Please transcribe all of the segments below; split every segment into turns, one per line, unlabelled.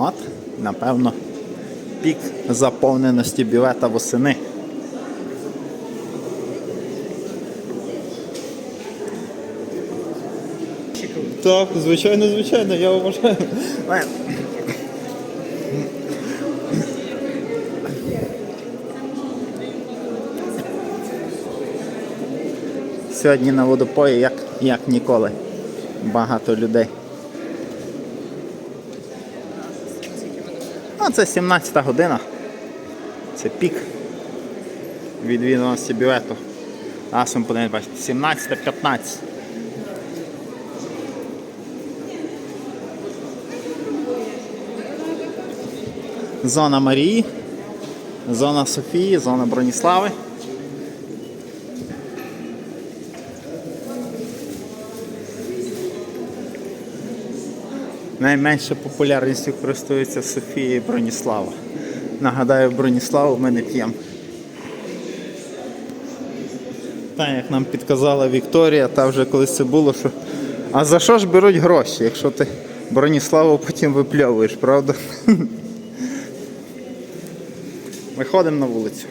От, напевно, пік заповненості білета восени. Так, звичайно, звичайно, я вважаю. Сьогодні на водопої як, як ніколи. Багато людей. Це 17 година. Це пік відвідуваності білету. Зараз ми подивимось, бачите, 17-15. Зона Марії, зона Софії, зона Броніслави. Найменше популярністю користується Софія і Броніслава. Нагадаю, Броніславу ми не п'ємо. Так, як нам підказала Вікторія, та вже колись це було, що. А за що ж беруть гроші, якщо ти Броніславу потім випльовуєш, правда? Виходимо на вулицю.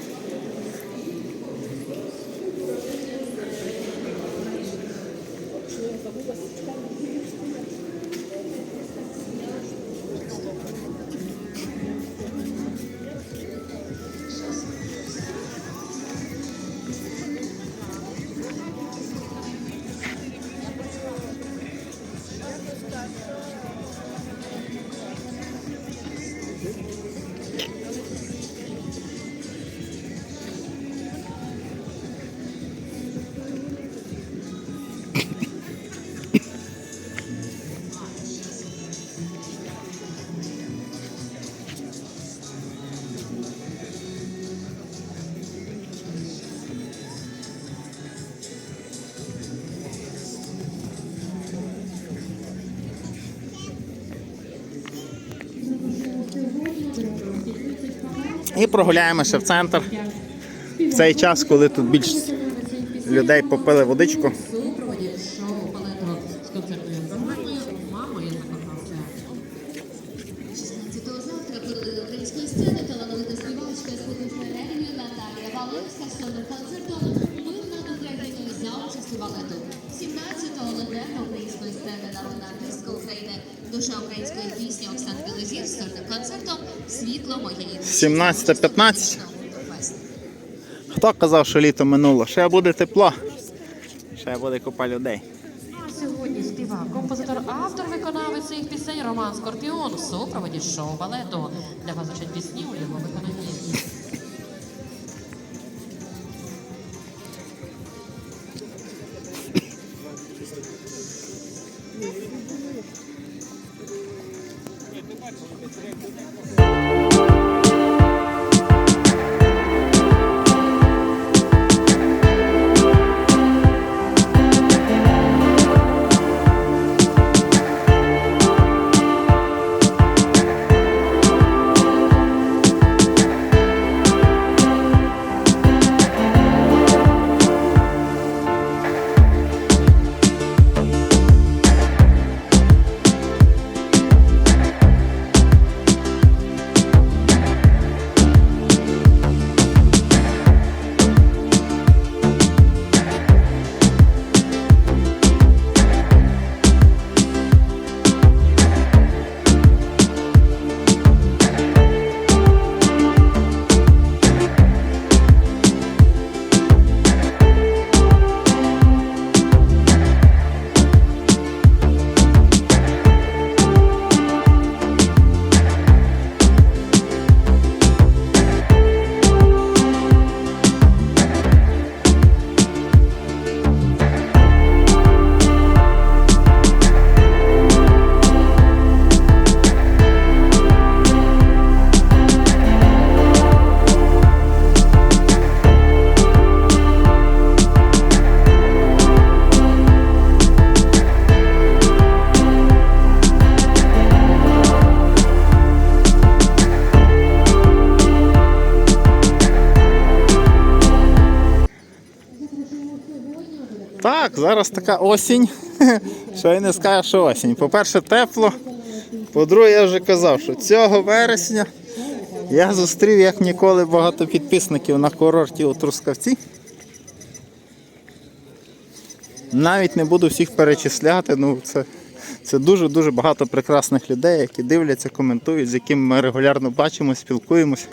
І прогуляємося в центр. В цей час, коли тут більшість людей попили водичку.
супроводі шоу балету з концертною програмою Мамо, я закохався.
16 завтра української сцени талановита співачка з фотоферерією Наталія Валевська з сольним концертом «Ми над Україною за участю балету. 17-го легенда української сцени народна артистка України, душа української пісні Оксани Білозір з сольним концертом «Світло моєї душі».
17:15. Хто казав, що літо минуло? Ще буде тепло. Ще буде купа людей.
Сьогодні співа. композитор, автор, виконавець цих пісень Роман Скорпіон у супроводі шоу балету. Для вас звучать пісні у його виконанні. Зараз така осінь. Що й не скажеш, що осінь. По-перше, тепло.
По-друге, я вже казав, що цього вересня я зустрів як ніколи багато підписників на курорті у Трускавці. Навіть не буду всіх перечисляти, ну це, це дуже-дуже багато прекрасних людей, які дивляться, коментують, з якими ми регулярно бачимося, спілкуємося.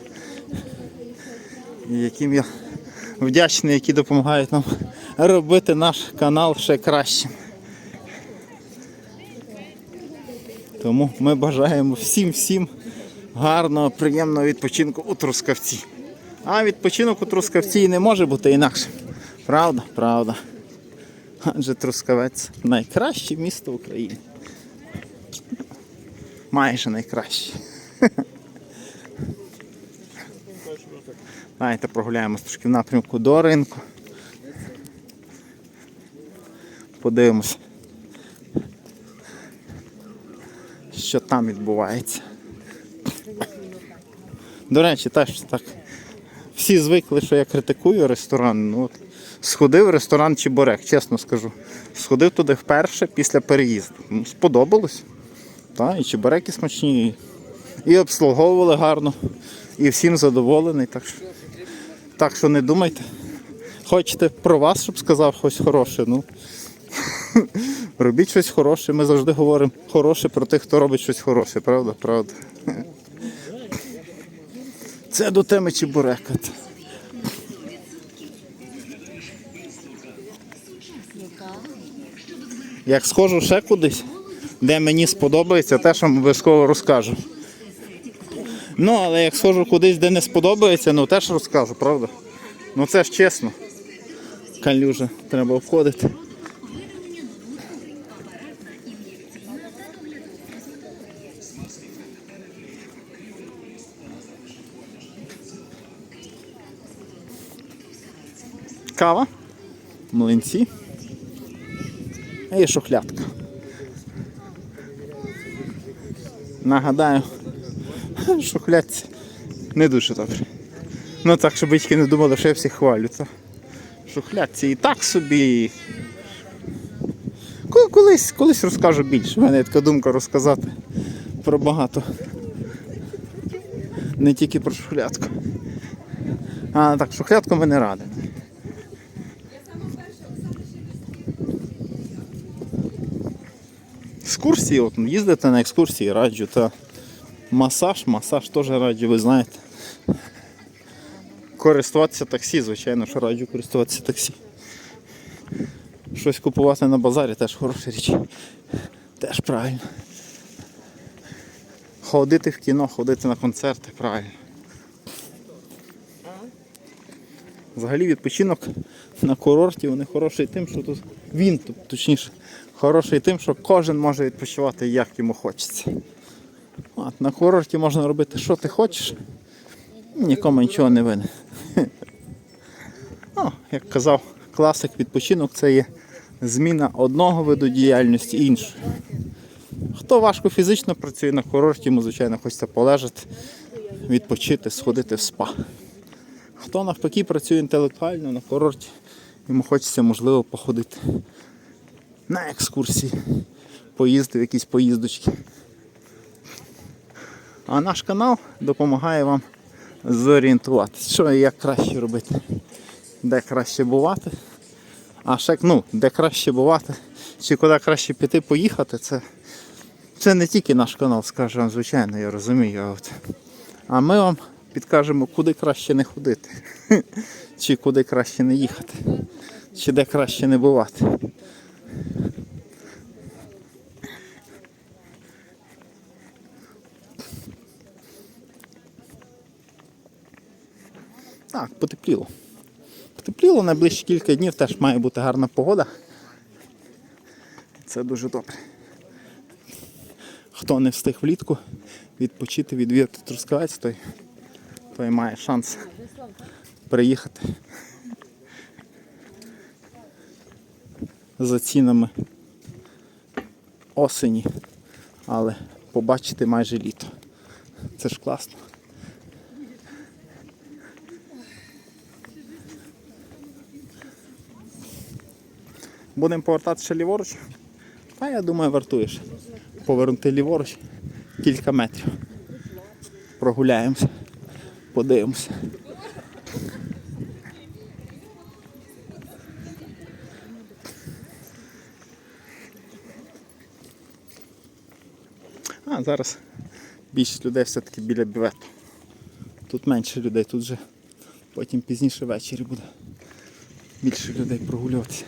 І яким я вдячний, які допомагають нам робити наш канал ще кращим. Тому ми бажаємо всім всім гарного, приємного відпочинку у Трускавці. А відпочинок у Трускавці і не може бути інакшим. Правда? Правда. Адже Трускавець найкраще місто в Україні. Майже найкраще. Давайте прогуляємось трошки в напрямку до ринку. Подивимось, що там відбувається. До речі, теж так. Всі звикли, що я критикую ресторан. Ну, от, сходив в ресторан Чебурек, чесно скажу. Сходив туди вперше після переїзду. Ну, сподобалось. Та, і чебуреки смачні, і обслуговували гарно, і всім задоволений. Так що, так що не думайте. Хочете про вас, щоб сказав щось хороше. Ну, робіть щось хороше. Ми завжди говоримо хороше про тих, хто робить щось хороше, правда? Правда. Це до теми чебурека. Як схожу ще кудись, де мені сподобається, теж вам обов'язково розкажу. Ну, але як схожу кудись, де не сподобається, ну теж розкажу, правда? Ну це ж чесно. Калюжа треба обходити. Кава, млинці і шухлядка. Нагадаю, шухлядці не дуже добре. Ну так, щоб батьки не думали, що я всіх хвалю. Це шухлядці і так собі. Колись, колись розкажу більше. У мене є така думка розказати про багато. Не тільки про шухлядку. А так, шухлядку ми не Екскурсії, от, ну, їздите на екскурсії, раджу, та масаж, масаж теж раджу, ви знаєте. Користуватися таксі, звичайно, що раджу користуватися таксі. Щось купувати на базарі теж хороша річ. Теж правильно. Ходити в кіно, ходити на концерти, правильно. Взагалі відпочинок на курорті вони хороший тим, що тут він точніше, хороший тим, що кожен може відпочивати як йому хочеться. От, на курорті можна робити, що ти хочеш, нікому нічого не винен. Ну, як казав класик, відпочинок це є зміна одного виду діяльності іншої. Хто важко фізично працює на курорті, йому, звичайно, хочеться полежати, відпочити, сходити в спа. Хто навпаки працює інтелектуально на курорті, йому хочеться, можливо, походити на екскурсії, поїздити в якісь поїздочки. А наш канал допомагає вам зорієнтуватися, що і як краще робити, де краще бувати. А ще ну, де краще бувати, чи куди краще піти поїхати, це, це не тільки наш канал, скаже вам, звичайно, я розумію. От. А ми вам підкажемо, куди краще не ходити, чи куди краще не їхати, чи де краще не бувати. Так, потепліло. Потепліло, найближчі кілька днів теж має бути гарна погода. Це дуже добре. Хто не встиг влітку відпочити, відвідати Трускавець, той, той має шанс приїхати за цінами осені, але побачити майже літо. Це ж класно. Будемо повертатися ліворуч. А я думаю, вартуєш. Повернути ліворуч кілька метрів. Прогуляємося, подивимося. А, зараз більшість людей все-таки біля бювету. Тут менше людей, тут вже потім пізніше ввечері буде більше людей прогулюватися.